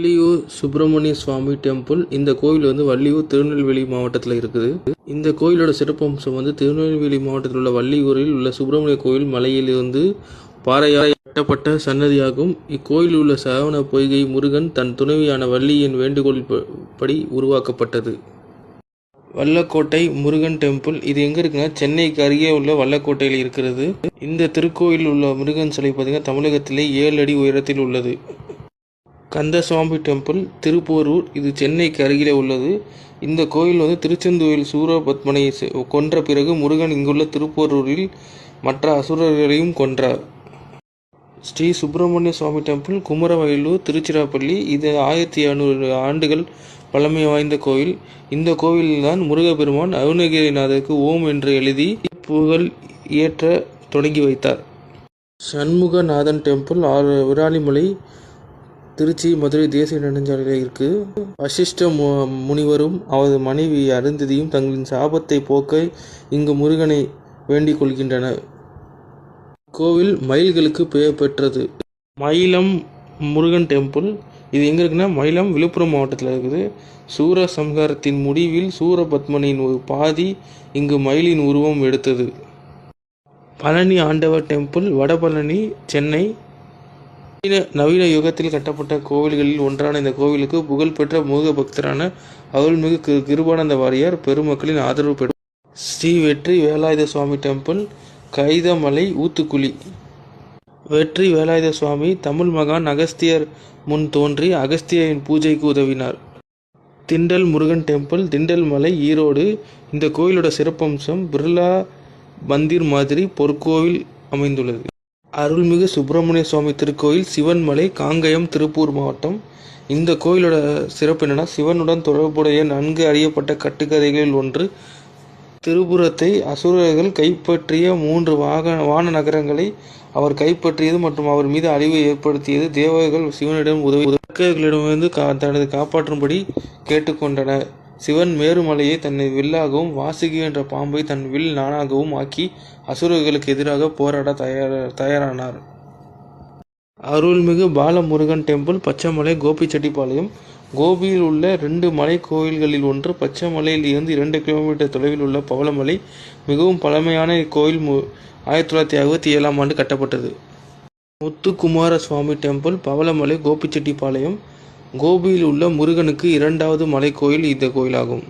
Valliyur Subramaniya Swamy temple இந்த கோயில் வந்து வள்ளியூர் திருநெல்வேலி மாவட்டத்தில் இருக்குது. இந்த கோயிலோட சிறப்பம்சம் வந்து திருநெல்வேலி மாவட்டத்தில் உள்ள வள்ளியூரில் உள்ள சுப்பிரமணிய கோயில் மலையிலிருந்து பாறையால் கட்டப்பட்ட சன்னதியாகும். இக்கோயில் உள்ள சரவண பொய்கை முருகன் தன் துணைவியான வள்ளியின் வேண்டுகோள் படி உருவாக்கப்பட்டது. வல்லக்கோட்டை முருகன் டெம்பிள் இது எங்கே இருக்குன்னா சென்னைக்கு அருகே உள்ள வல்லக்கோட்டையில் இருக்கிறது. இந்த திருக்கோயில் உள்ள முருகன் சிலை பார்த்தீங்கன்னா தமிழகத்திலே ஏழு அடி உயரத்தில் உள்ளது. கந்தசுவாமி டெம்பிள் திருப்போரூர் இது சென்னைக்கு அருகிலே உள்ளது. இந்த கோயில் வந்து திருச்செந்தூரில் சூரபத்மனை கொன்ற பிறகு முருகன் இங்குள்ள திருப்போரூரில் மற்ற அசுரர்களையும் கொன்றார். ஸ்ரீ சுப்பிரமணிய சுவாமி டெம்பிள் குமரவயலூர் திருச்சிராப்பள்ளி இது ஆயிரத்தி இரநூறு ஆண்டுகள் பழமை வாய்ந்த கோயில். இந்த கோயில்தான் முருகப்பெருமான் அருணகிரிநாதருக்கு ஓம் என்று எழுதி புகழ் இயற்ற தொடங்கி வைத்தார். சண்முகநாதன் டெம்பிள் ஆறு விராலிமலை திருச்சி மதுரை தேசிய நெடுஞ்சாலையில் இருக்கு. வசிஷ்ட மு- முனிவரும் அவரது மனைவி அருந்ததியும் தங்களின் சாபத்தை போக்க இங்கு முருகனை வேண்டிக் கொள்கின்றனர். கோவில் மயில்களுக்கு பெயர் பெற்றது. மயிலம் முருகன் டெம்பிள். இது எங்கே இருக்குன்னா மயிலம் விழுப்புரம் மாவட்டத்தில் இருக்குது. சூர சம்ஹாரத்தின் முடிவில் சூரபத்மனின் ஒரு பாதி இங்கு மயிலின் உருவம் எடுத்தது. பழனி ஆண்டவர் டெம்பிள் வடபழனி சென்னை நவீன நவீன யுகத்தில் கட்டப்பட்ட கோவில்களில் ஒன்றான இந்த கோவிலுக்கு புகழ்பெற்ற மூக பக்தரான அருள்மிகு கிரு- கிருபானந்த வாரியார் பெருமக்களின் ஆதரவு பெறும் ஸ்ரீ வெற்றி வேலாயுத சுவாமி டெம்பிள் கைதமலை ஊத்துக்குழி வெற்றி வேலாயுத சுவாமி தமிழ் மகான் அகஸ்தியர் முன் தோன்றி அகஸ்தியரின் பூஜைக்கு உதவினார். திண்டல் முருகன் டெம்பிள் திண்டல் மலை ஈரோடு. இந்த கோயிலோட சிறப்பம்சம் பிர்லா மந்திர் மாதிரி பொற்கோவில் அமைந்துள்ளது. அருள்மிகு சுப்பிரமணிய சுவாமி திருக்கோயில் சிவன்மலை காங்கயம் திருப்பூர் மாவட்டம். இந்த கோயிலோட சிறப்பு என்னென்னா சிவனுடன் தொடர்புடைய நன்கு அறியப்பட்ட கட்டுக்கதைகளில் ஒன்று திருபுரத்தை அசுரர்கள் கைப்பற்றிய மூன்று வாக வான நகரங்களை அவர் கைப்பற்றியது மற்றும் அவர் மீது அழிவை ஏற்படுத்தியது. தேவர்கள் சிவனிடம் உதவி உதவிகளிடமிருந்து கா தனது காப்பாற்றும்படி கேட்டுக்கொண்டனர். சிவன் மேருமலையை தன்னை வில்லாகவும் வாசுகி என்ற பாம்பை தன் வில் நானாகவும் ஆக்கி அசுரர்களுக்கு எதிராக போராட தயார தயாரானார். அருள்மிகு பாலமுருகன் டெம்பிள் பச்சைமலை கோபிச்செட்டிப்பாளையம். கோபியில் உள்ள ரெண்டு மலை கோயில்களில் ஒன்று பச்சைமலையில் இருந்து இரண்டு கிலோமீட்டர் தொலைவில் உள்ள பவளமலை மிகவும் பழமையான இக்கோயில் மு ஆயிரத்தி தொள்ளாயிரத்தி அறுபத்தி ஏழாம் ஆண்டு கட்டப்பட்டது. முத்துக்குமார சுவாமி டெம்பிள் பவளமலை கோபிச்செட்டிப்பாளையம். கோபியில் உள்ள முருகனுக்கு இரண்டாவது மலைக்கோயில் இந்த கோயிலாகும்.